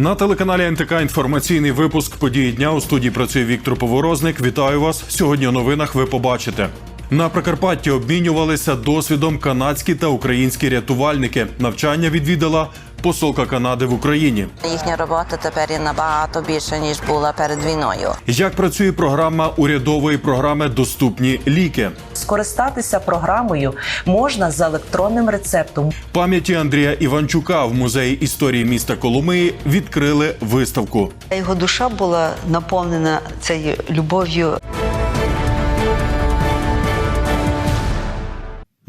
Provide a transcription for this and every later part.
На телеканалі НТК інформаційний випуск події дня у студії працює Віктор Поворозник. Вітаю вас. Сьогодні у новинах ви побачите. На Прикарпатті обмінювалися досвідом канадські та українські рятувальники. Навчання відвідала посолка Канади в Україні. Їхня робота тепер є набагато більше ніж була перед війною. Як працює програма урядової програми Доступні ліки? Скористатися програмою можна за електронним рецептом. Пам'яті Андрія Іванчука в музеї історії міста Коломиї відкрили виставку. Його душа була наповнена цією любов'ю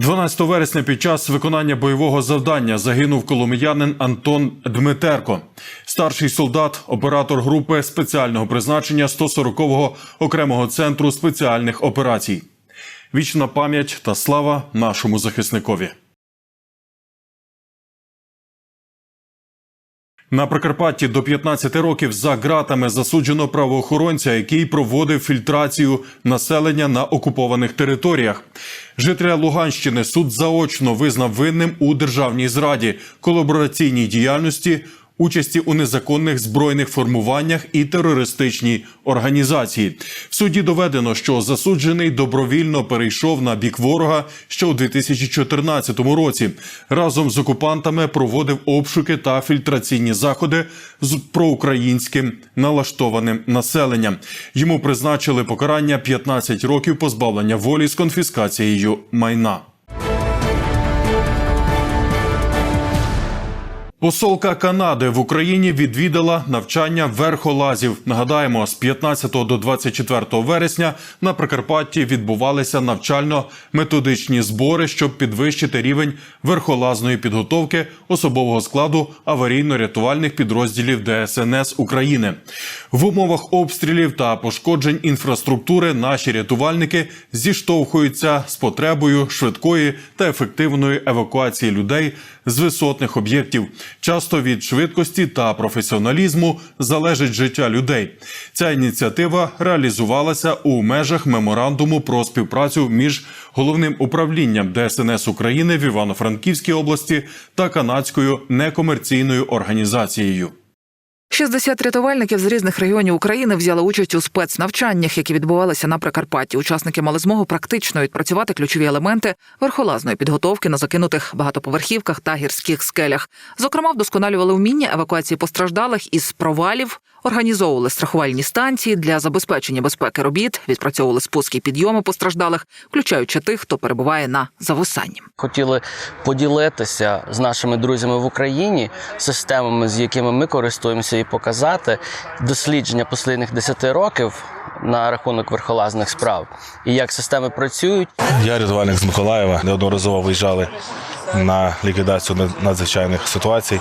12 вересня під час виконання бойового завдання загинув коломиянин Антон Дмитерко, старший солдат, оператор групи спеціального призначення 140-го окремого центру спеціальних операцій. Вічна пам'ять та слава нашому захисникові. На Прикарпатті до 15 років за ґратами засуджено правоохоронця, який проводив фільтрацію населення на окупованих територіях. Жителя Луганщини суд заочно визнав винним у державній зраді, колабораційній діяльності, участі у незаконних збройних формуваннях і терористичній організації. В суді доведено, що засуджений добровільно перейшов на бік ворога ще у 2014 році. Разом з окупантами проводив обшуки та фільтраційні заходи з проукраїнським налаштованим населенням. Йому призначили покарання 15 років позбавлення волі з конфіскацією майна. Посолка Канади в Україні відвідала навчання верхолазів. Нагадаємо, з 15 до 24 вересня на Прикарпатті відбувалися навчально-методичні збори, щоб підвищити рівень верхолазної підготовки особового складу аварійно-рятувальних підрозділів ДСНС України. В умовах обстрілів та пошкоджень інфраструктури наші рятувальники зіштовхуються з потребою швидкої та ефективної евакуації людей з висотних об'єктів. Часто від швидкості та професіоналізму залежить життя людей. Ця ініціатива реалізувалася у межах меморандуму про співпрацю між головним управлінням ДСНС України в Івано-Франківській області та канадською некомерційною організацією. 60 рятувальників з різних регіонів України взяли участь у спецнавчаннях, які відбувалися на Прикарпатті. Учасники мали змогу практично відпрацювати ключові елементи верхолазної підготовки на закинутих багатоповерхівках та гірських скелях. Зокрема, вдосконалювали вміння евакуації постраждалих із провалів, організовували страхувальні станції для забезпечення безпеки робіт, відпрацьовували спуски і підйоми постраждалих, включаючи тих, хто перебуває на зависанні. хотіли поділитися з нашими друзями в Україні системами, з якими ми користуємося, і показати дослідження останніх 10 років на рахунок верхолазних справ і як системи працюють. Я рятувальник з Миколаєва. Неодноразово виїжджали на ліквідацію над- надзвичайних ситуацій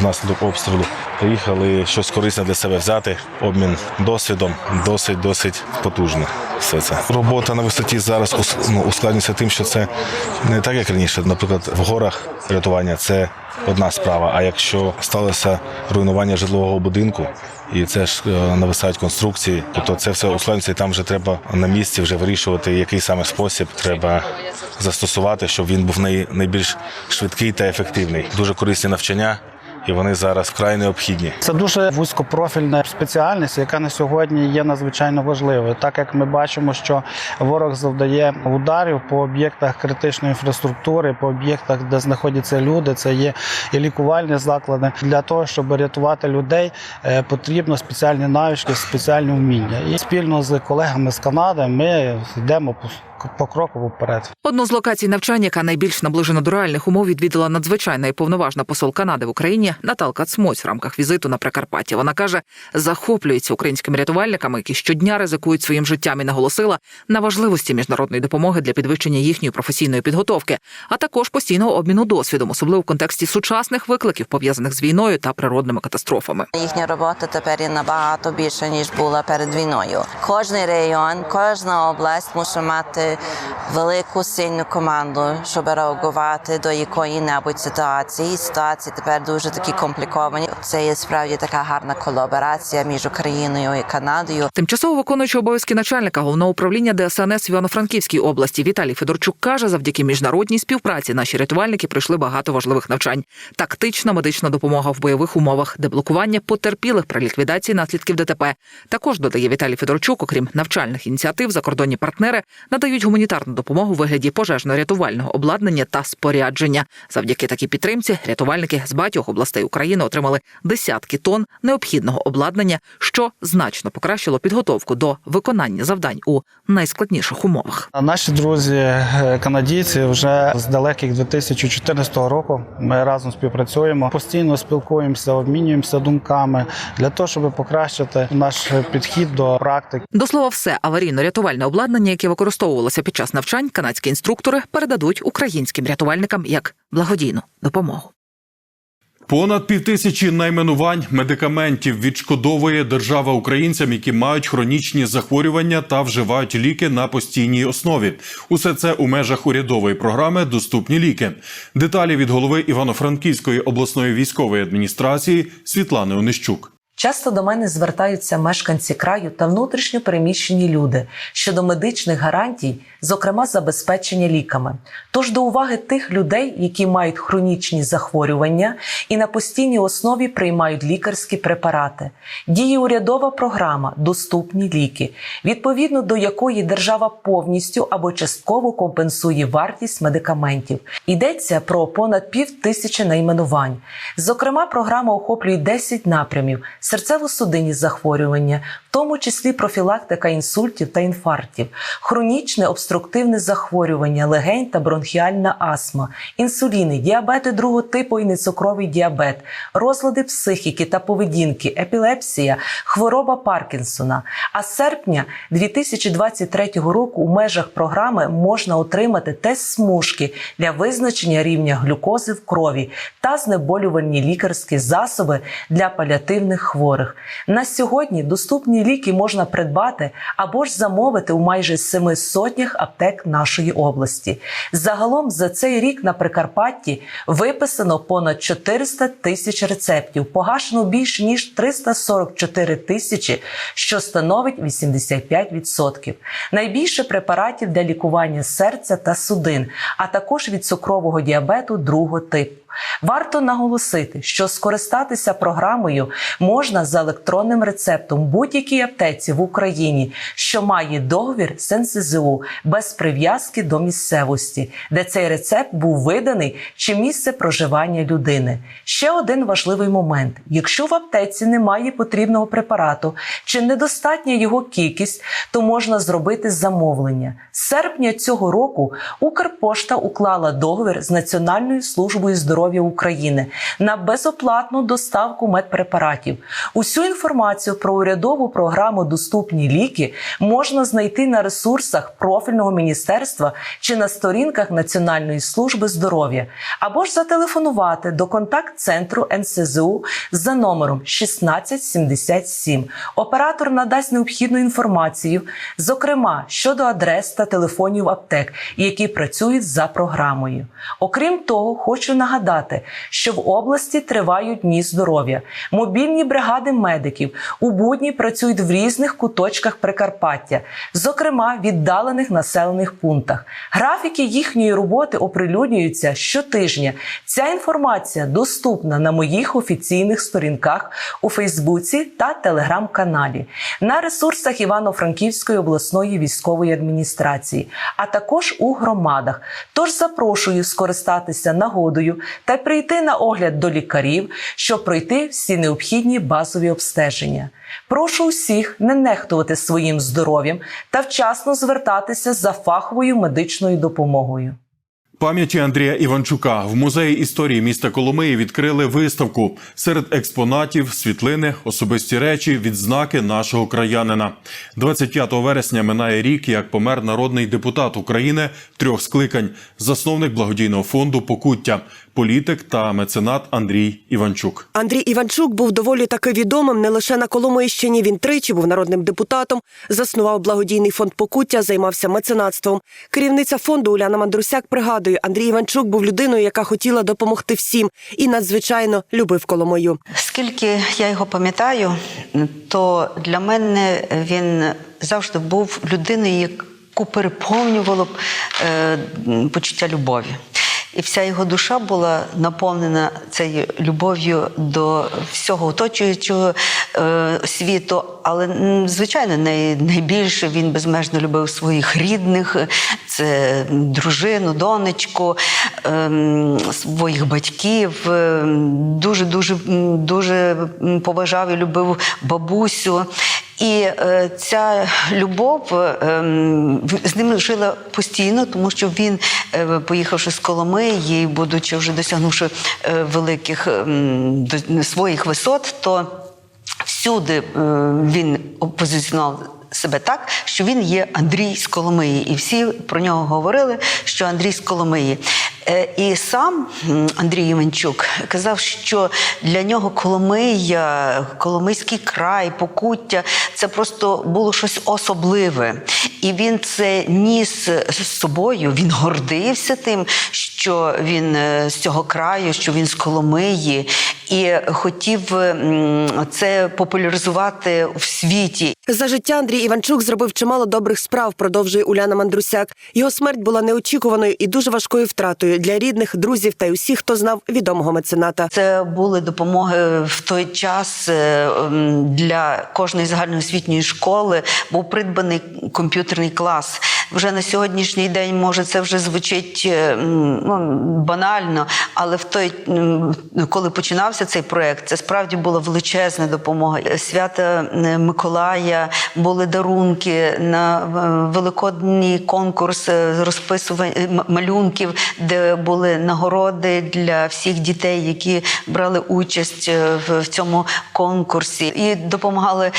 внаслідок обстрілу. Приїхали щось корисне для себе взяти. Обмін досвідом досить досить потужно. Все це робота на висоті зараз ну, ускладнюється тим, що це не так, як раніше. Наприклад, в горах рятування це одна справа. А якщо сталося руйнування житлового будинку, і це ж е, нависають конструкції, то це все ускладнюється, і там вже треба на місці вже вирішувати, який саме спосіб треба застосувати, щоб він був най, найбільш швидкий та ефективний. Дуже корисні навчання, і вони зараз вкрай необхідні. Це дуже вузькопрофільна спеціальність, яка на сьогодні є надзвичайно важливою, так як ми бачимо, що ворог завдає ударів по об'єктах критичної інфраструктури, по об'єктах, де знаходяться люди, це є і лікувальні заклади. Для того, щоб рятувати людей, е, потрібно спеціальні навички, спеціальні вміння. І спільно з колегами з Канади ми йдемо по- покроково вперед. Одну з локацій навчання, яка найбільш наближена до реальних умов, відвідала надзвичайна і повноважна посол Канади в Україні Наталка Цмоць в рамках візиту на Прикарпаття. Вона каже, захоплюється українськими рятувальниками, які щодня ризикують своїм життям і наголосила на важливості міжнародної допомоги для підвищення їхньої професійної підготовки, а також постійного обміну досвідом, особливо в контексті сучасних викликів, пов'язаних з війною та природними катастрофами. Їхня робота тепер є набагато більше ніж була перед війною. Кожний район, кожна область мусить мати велику сильну команду, щоб реагувати до якої-небудь ситуації. Ситуації тепер дуже такі компліковані. Це є справді така гарна колаборація між Україною і Канадою. Тимчасово виконуючий обов'язки начальника головного управління ДСНС в Івано-Франківській області Віталій Федорчук каже, завдяки міжнародній співпраці наші рятувальники пройшли багато важливих навчань. Тактична медична допомога в бойових умовах, деблокування потерпілих при ліквідації наслідків ДТП. Також додає Віталій Федорчук, окрім навчальних ініціатив, закордонні партнери надають гуманітарну допомогу у вигляді пожежно-рятувального обладнання та спорядження. Завдяки такій підтримці рятувальники з багатьох областей України отримали десятки тонн необхідного обладнання, що значно покращило підготовку до виконання завдань у найскладніших умовах. Наші друзі, е, канадійці, вже з далеких 2014 року ми разом співпрацюємо, постійно спілкуємося, обмінюємося думками для того, щоб покращити наш підхід до практики. До слова, все аварійно-рятувальне обладнання, яке використовувалося під час навчань, канадські інструктори передадуть українським рятувальникам як благодійну допомогу. Понад півтисячі найменувань медикаментів відшкодовує держава українцям, які мають хронічні захворювання та вживають ліки на постійній основі. Усе це у межах урядової програми Доступні ліки. Деталі від голови Івано-Франківської обласної військової адміністрації Світлани Онищук. Часто до мене звертаються мешканці краю та внутрішньо переміщені люди щодо медичних гарантій, зокрема забезпечення ліками. Тож до уваги тих людей, які мають хронічні захворювання і на постійній основі приймають лікарські препарати. Діє урядова програма Доступні ліки, відповідно до якої держава повністю або частково компенсує вартість медикаментів. Йдеться про понад пів тисячі найменувань. Зокрема, програма охоплює 10 напрямів серцево-судинні захворювання, в тому числі профілактика інсультів та інфарктів, хронічне обструктивне захворювання, легень та бронхіальна астма, інсуліни, діабети другого типу і нецукровий діабет, розлади психіки та поведінки, епілепсія, хвороба Паркінсона. А з серпня 2023 року у межах програми можна отримати тест смужки для визначення рівня глюкози в крові та знеболювальні лікарські засоби для паліативних хворих. На сьогодні доступні ліки можна придбати або ж замовити у майже семи сотнях аптек нашої області. Загалом за цей рік на Прикарпатті виписано понад 400 тисяч рецептів, погашено більш ніж 344 тисячі, що становить 85%. Найбільше препаратів для лікування серця та судин, а також від цукрового діабету другого типу. Варто наголосити, що скористатися програмою можна за електронним рецептом будь-якій аптеці в Україні, що має договір з НСЗУ без прив'язки до місцевості, де цей рецепт був виданий чи місце проживання людини. Ще один важливий момент: якщо в аптеці немає потрібного препарату чи недостатня його кількість, то можна зробити замовлення. З серпня цього року Укрпошта уклала договір з Національною службою здоров'я України на безоплатну доставку медпрепаратів. Усю інформацію про урядову програму Доступні ліки можна знайти на ресурсах профільного міністерства чи на сторінках Національної служби здоров'я, або ж зателефонувати до контакт-центру НСЗУ за номером 1677. Оператор надасть необхідну інформацію, зокрема щодо адрес та телефонів аптек, які працюють за програмою. Окрім того, хочу нагадати, що в області тривають дні здоров'я. Мобільні бригади медиків у будні працюють в різних куточках Прикарпаття, зокрема в віддалених населених пунктах. Графіки їхньої роботи оприлюднюються щотижня. Ця інформація доступна на моїх офіційних сторінках у Фейсбуці та телеграм-каналі, на ресурсах Івано-Франківської обласної військової адміністрації, а також у громадах. Тож запрошую скористатися нагодою та прийти на огляд до лікарів, щоб пройти всі необхідні базові обстеження. Прошу усіх не нехтувати своїм здоров'ям та вчасно звертатися за фаховою медичною допомогою. Пам'яті Андрія Іванчука в музеї історії міста Коломиї відкрили виставку серед експонатів, світлини, особисті речі, відзнаки нашого краянина. 25 вересня минає рік, як помер народний депутат України трьох скликань, засновник благодійного фонду Покуття. Політик та меценат Андрій Іванчук. Андрій Іванчук був доволі таки відомим не лише на Коломийщині. Він тричі був народним депутатом, заснував благодійний фонд покуття, займався меценатством. Керівниця фонду Уляна Мандрусяк пригадує, Андрій Іванчук був людиною, яка хотіла допомогти всім і надзвичайно любив Коломию. Скільки я його пам'ятаю, то для мене він завжди був людиною, яку переповнювало б е, почуття любові. І вся його душа була наповнена цією любов'ю до всього оточуючого е, світу. Але звичайно, най, найбільше він безмежно любив своїх рідних, це дружину, донечку, ем, своїх батьків. ем, Дуже дуже дуже поважав і любив бабусю. І е, ця любов в- з ним жила постійно, тому що він, е, поїхавши з Коломиї, будучи вже досягнувши е, великих своїх висот, то всюди е, він опозиціонував себе так, що він є Андрій з Коломиї. І всі про нього говорили, що Андрій з Коломиї. Е, І сам Андрій Іванчук казав, що для нього Коломия, Коломийський край, Покуття це просто було щось особливе. І він це ніс з собою, він гордився тим, що він е, з цього краю, що він з Коломиї, і хотів це популяризувати в світі. За життя Андрій Іванчук зробив чимало добрих справ, продовжує Уляна Мандрусяк. Його смерть була неочікуваною і дуже важкою втратою для рідних, друзів та й усіх, хто знав відомого мецената. Це були допомоги в той час е, для кожної загальноосвітньої школи. Був придбаний комп'ютерний клас. Вже на сьогоднішній день може це вже звучить е, ну, банально, але в той, коли починався цей проект, це справді була величезна допомога. Свята е, Миколая були дарунки на е, великодній конкурс е, розписувань е, малюнків, де були нагороди для всіх дітей, які брали участь в, цьому конкурсі, і допомагали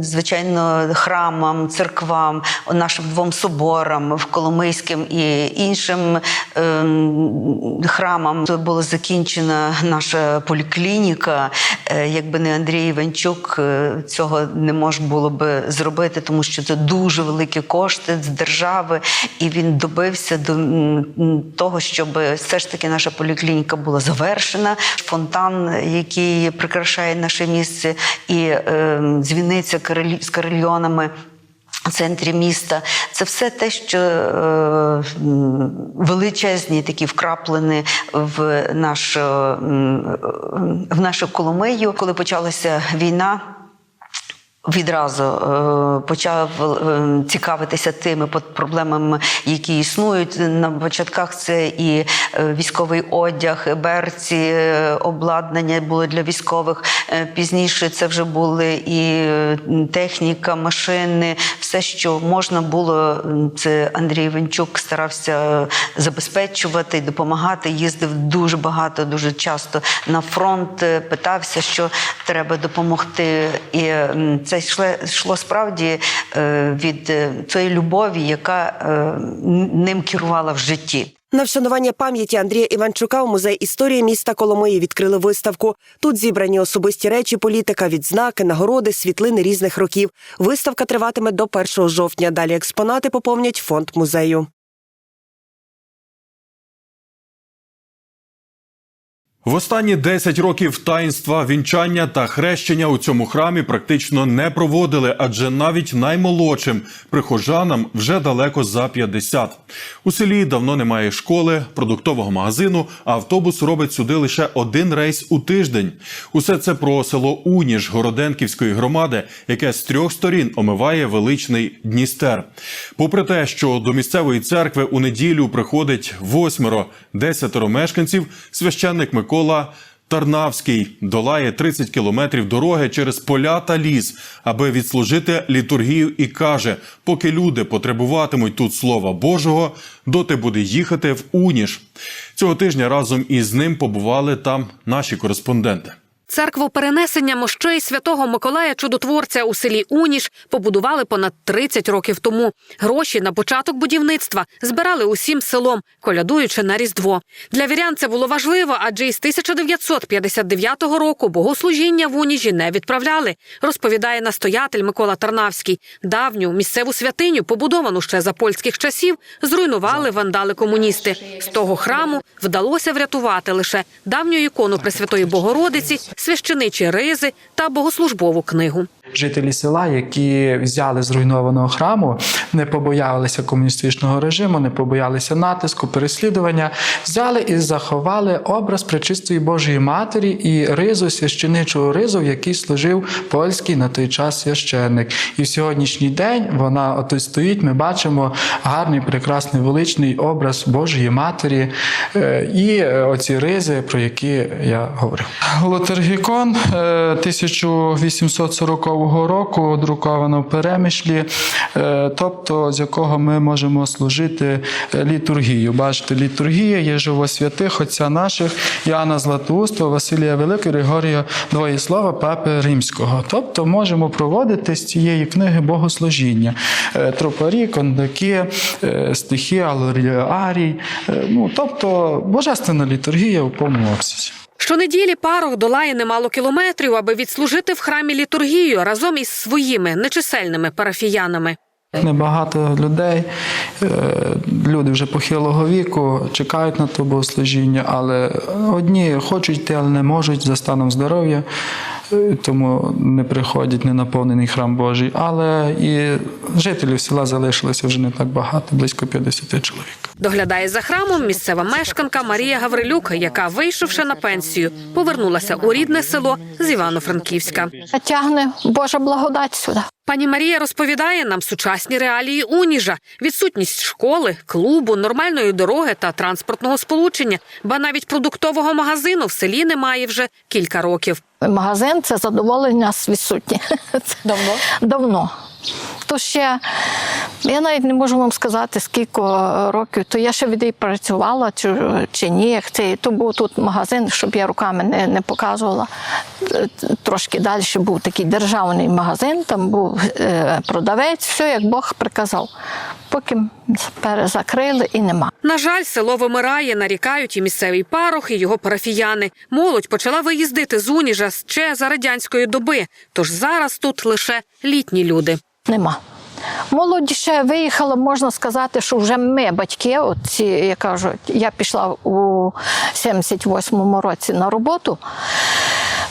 звичайно храмам, церквам, нашим двом соборам в Коломийським і іншим ем, храмам. Була закінчена наша поліклініка. Е, Якби не Андрій Іванчук, е, цього не можна було би зробити, тому що це дуже великі кошти з держави, і він добився до того, щоб все ж таки наша поліклініка була завершена. Фонтан, який прикрашає наше місце, і е, дзвіниця карель- з карельйонами. В центрі міста це все те, що е, величезні такі вкраплені в нашу, в нашу Коломию. Коли почалася війна, Відразу е, почав е, цікавитися тими проблемами, які існують. На початках це і е, військовий одяг, берці, обладнання було для військових. Пізніше це вже були і техніка, машини, все, що можна було. Це Андрій Венчук старався забезпечувати допомагати. Їздив дуже багато, дуже часто на фронт, питався, що треба допомогти. І м, це йшло, справді е, від е, цієї любові, яка е, ним керувала в житті. На вшанування пам'яті Андрія Іванчука у музей історії міста Коломиї відкрили виставку. Тут зібрані особисті речі політика, відзнаки, нагороди, світлини різних років. Виставка триватиме до 1 жовтня. Далі експонати поповнять фонд музею. В останні 10 років таїнства, вінчання та хрещення у цьому храмі практично не проводили, адже навіть наймолодшим прихожанам вже далеко за 50. У селі давно немає школи, продуктового магазину, а автобус робить сюди лише один рейс у тиждень. Усе це про село Уніж Городенківської громади, яке з трьох сторін омиває величний Дністер. Попри те, що до місцевої церкви у неділю приходить восьмеро, десятеро мешканців, священник Микола Тарнавський долає 30 кілометрів дороги через поля та ліс, аби відслужити літургію, і каже: поки люди потребуватимуть тут слова Божого, доти буде їхати в Уніж. Цього тижня разом із ним побували там наші кореспонденти. Церкву перенесення мощей святого Миколая Чудотворця у селі Уніш побудували понад 30 років тому. Гроші на початок будівництва збирали усім селом, колядуючи на Різдво. Для вірян це було важливо, адже із 1959 року богослужіння в Уніжі не відправляли, розповідає настоятель Микола Тарнавський. Давню місцеву святиню, побудовану ще за польських часів, зруйнували вандали-комуністи. З того храму вдалося врятувати лише давню ікону Пресвятої Богородиці, священичі ризи та богослужбову книгу. Жителі села, які взяли зруйнованого храму, не побоялися комуністичного режиму, не побоялися натиску, переслідування, взяли і заховали образ Пречистої Божої Матері і ризу священичого ризу, в який служив польський на той час священник. І в сьогоднішній день вона отут стоїть. Ми бачимо гарний, прекрасний, величний образ Божої Матері е, і е, оці ризи, про які я говорив. Е, 1840 року друковано в перемишлі, е, тобто з якого ми можемо служити е, літургію. Бачите, літургія є живосвятих отця наших Іоанна Златоустого, Василія Великого, Григорія Двоєслова, Папи Римського. Тобто можемо проводити з цієї книги богослужіння. Е, Тропарі, кондаки, е, стихи, алоріарій. Е, Ну, тобто божественна літургія у повному обсязі. Щонеділі парох долає немало кілометрів, аби відслужити в храмі літургію разом із своїми нечисельними парафіянами. Небагато людей, е, люди вже похилого віку чекають на то богослужіння, але одні хочуть йти, але не можуть за станом здоров'я, е, тому не приходять ненаповнений храм Божий. Але і жителів села залишилося вже не так багато, близько 50 чоловік. Доглядає за храмом місцева мешканка Марія Гаврилюк, яка, вийшовши на пенсію, повернулася у рідне село з Івано-Франківська. Тягне Божа благодать сюди. Пані Марія розповідає нам сучасні реалії Уніжа, відсутність школи, клубу, нормальної дороги та транспортного сполучення, ба навіть продуктового магазину в селі немає вже кілька років. Магазин це задоволення відсутнє. Це Давно Давно. То ще я навіть не можу вам сказати, скільки років, то я ще від працювала чи, чи ні. Це, то був тут магазин, щоб я руками не, не показувала. Трошки далі був такий державний магазин, там був е, продавець, все як Бог приказав. Поки перезакрили і нема. На жаль, село вимирає, нарікають і місцевий парох, і його парафіяни. Молодь почала виїздити з Уніжа ще за радянської доби. Тож зараз тут лише літні люди. Нема. Молодь ще виїхала, можна сказати, що вже ми, батьки, от ці, я кажу, я пішла у 78-му році на роботу,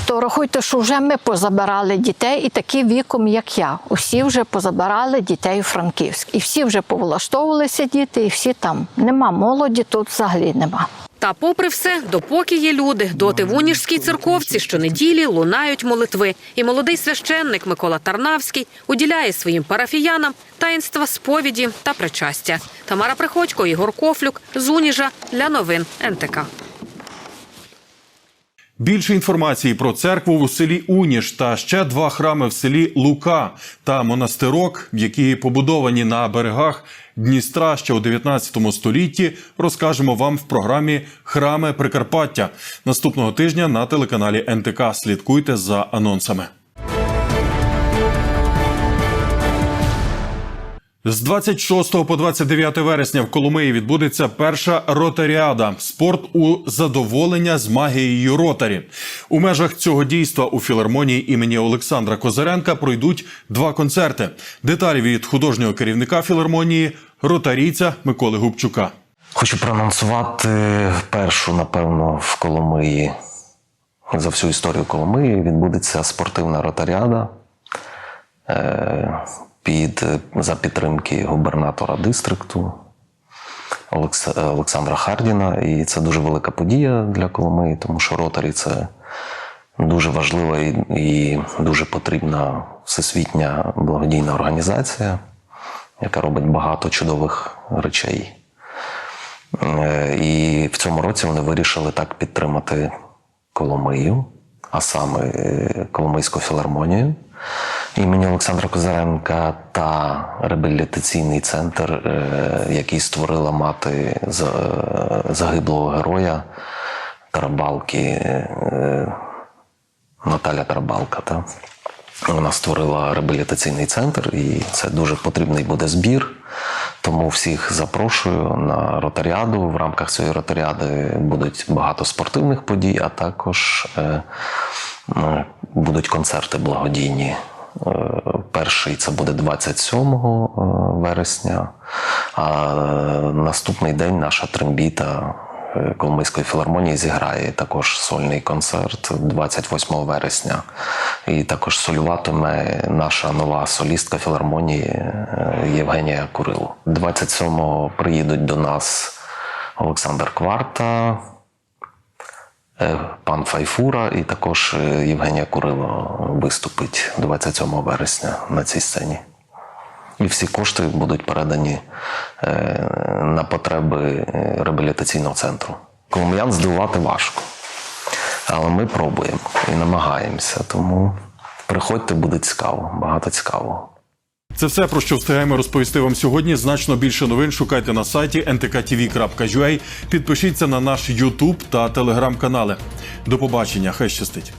то рахуйте, що вже ми позабирали дітей, і такі віком, як я. Усі вже позабирали дітей у Франківськ. І всі вже повлаштовувалися діти, і всі там. Нема молоді, тут взагалі нема. Та, попри все, допоки є люди, доти в Уніжській церковці щонеділі лунають молитви. І молодий священник Микола Тарнавський уділяє своїм парафіянам таїнства сповіді та причастя. Тамара Приходько, Ігор Кофлюк з Уніжа для новин НТК. Більше інформації про церкву у селі Уніш та ще два храми в селі Лука та монастирок, які побудовані на берегах Дністра ще у 19 столітті, розкажемо вам в програмі Храми Прикарпаття наступного тижня на телеканалі НТК. Слідкуйте за анонсами. З 26 по 29 вересня в Коломиї відбудеться перша ротаріада спорт у задоволення з магією ротарі. У межах цього дійства у філармонії імені Олександра Козаренка пройдуть два концерти. Деталі від художнього керівника філармонії ротарійця Миколи Губчука. Хочу проанонсувати першу, напевно, в Коломиї за всю історію Коломиї відбудеться спортивна ротаріада е, під, за підтримки губернатора дистрикту Олекс- Олександра Хардіна. І це дуже велика подія для Коломиї, тому що ротарі це дуже важлива і, дуже потрібна всесвітня благодійна організація, яка робить багато чудових речей. Е, І в цьому році вони вирішили так підтримати Коломию, а саме е, Коломийську філармонію імені Олександра Козаренка та реабілітаційний центр, е, який створила мати е, загиблого героя Тарабалки е, Наталя Тарабалка. Та? Вона створила реабілітаційний центр, і це дуже потрібний буде збір. Тому всіх запрошую на ротаріаду. В рамках цієї ротаріади будуть багато спортивних подій, а також будуть концерти благодійні. Е, Перший це буде 27 вересня, а наступний день наша трембіта е, Коломийської філармонії зіграє також сольний концерт 28 вересня. І також солюватиме наша нова солістка філармонії е, Євгенія Курило. 27-го приїдуть до нас Олександр Кварта, е, пан Файфура і також е, Євгенія Курило виступить 27 вересня на цій сцені. І всі кошти будуть передані е, на потреби е, реабілітаційного центру. Коломиян здивувати важко. Але ми пробуємо і намагаємося. Тому приходьте, буде цікаво, багато цікавого. Це все про що встигаємо розповісти вам сьогодні. Значно більше новин шукайте на сайті ntktv.ua. Підпишіться на наш YouTube та телеграм-канали. До побачення, хай щастить.